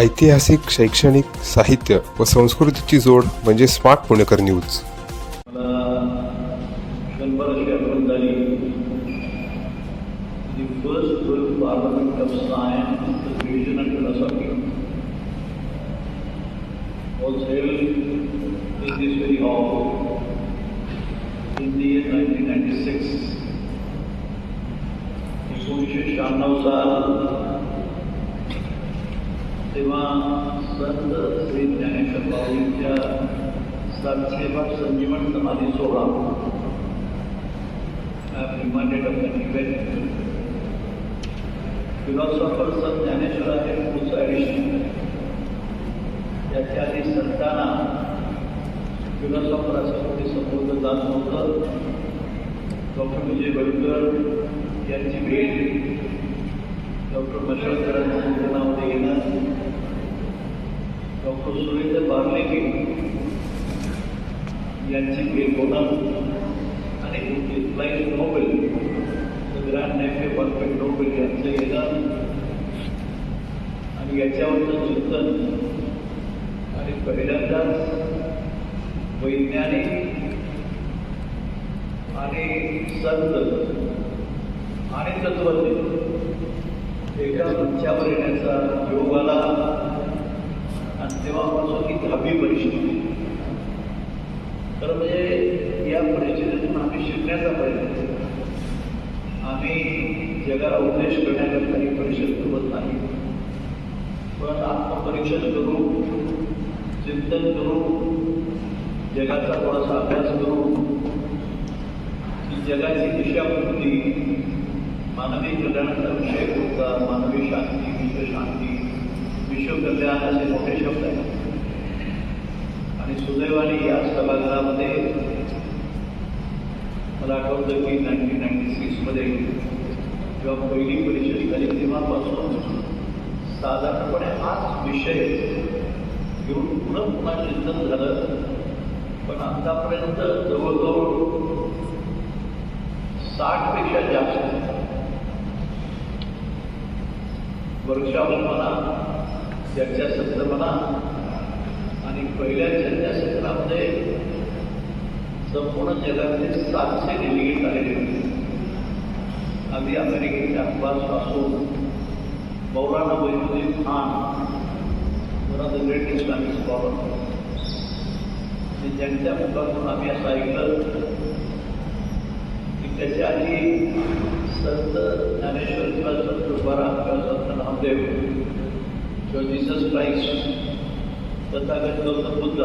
ऐतिहासिक शैक्षणिक साहित्य व संस्कृतीची जोड म्हणजे smart Punekar news of science division and philosophy was held in this very hall in the year 1996. एकोणीसशे शहाण्णव साल तेव्हा संत श्री ज्ञानेश्वर बाबूंच्या सातशेवा संजीवन समाधी सोहळा. I am reminded of philosopher Sant Dnyaneshwar आहे पुढचं ॲडिशन त्याच्या आधी संतांना फिलॉसॉफर असं कोणी संबोधलं जात नव्हतं. डॉक्टर विजय बळकर यांची भेट. डॉक्टर मशळकरांच्या डॉक्टर सुरेंद्र बार्लेके यांची भेट होणं आणि लाईफ नोबेल ग्रँड नॅफे परफेक्ट नोबेल यांचं येणं आणि याच्यावरचं चिंतन आणि पहिल्यांदाच वैज्ञानिक आणि संत आणि तत्वज्ञ एका मंचावर येण्याचा योग आला आणि तेव्हापासून ही दहावी परीक्षा तर म्हणजे या परिषदेतून आम्ही शिकण्याचा प्रयत्न आम्ही जगाला उद्देश करण्याकरता ही परिषद करत नाही पण आत्मपरीक्षण करू चिंतन करू जगाचा थोडासा अभ्यास करू की जगाची दिशापूर्ती मानवी कल्याणाचा विषय होता मानवी शांती विश्वशांती विश्वकल्याण असे मोठे शब्द आहेत आणि सुदैवाने या सभागृहामध्ये मला आठवतं की नाईन्टीन नाईन्टी सिक्समध्ये जेव्हा पहिली परिषद झाली तेव्हापासून साधारणपणे हाच विषय घेऊन पुन्हा पुन्हा चिंतन झालं. पण आतापर्यंत जवळजवळ साठपेक्षा जास्त वर्कशॉप म्हणा चर्चासत्र म्हणा आणि पहिल्या चर्चासत्रामध्ये संपूर्ण जगातले सातशे डेलिगेट आलेले होते अगदी अमेरिकेच्या अब्बासपासून Maulana Wahiduddin Khan one of the great Islamic scholar ज्यांच्या मुखातून आम्ही असं आधी संत ज्ञानेश्वर किंवा संत तुकाराम किंवा नामदेव किंवा जीसस क्राईस्ट तथागत गौतम बुद्ध.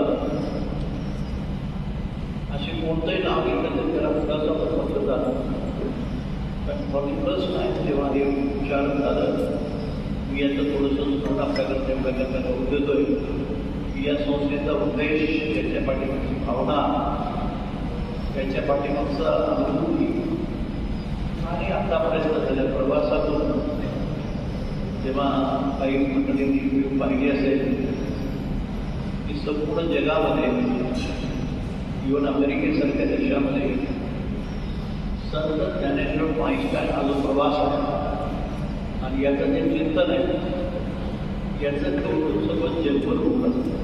असे कोणतंही नाव घेतलं त्याला मुलाचा म्हटलं जातं. पण फॉर दी फर्स्ट टाईम हे उच्चारण झालं मी याचं थोडंसं स्मरण आपल्याकडे करण्याचा देतोय. की या संस्थेचा उद्देश त्याच्या पाठीमागची भावना त्याच्या पाठीमागचा अनुभूती. आणि आतापर्यंत झालेल्या प्रवासातून जेव्हा काही मंडळींनी पाहिली असेल की संपूर्ण जगामध्ये इव्हन अमेरिकेसारख्या देशामध्ये संत ज्ञानेश्वर पाहिजे हा जो प्रवास आहे. आणि याचं जे चिंतन आहे याचं कौतुक सगळं जगभर होत असतं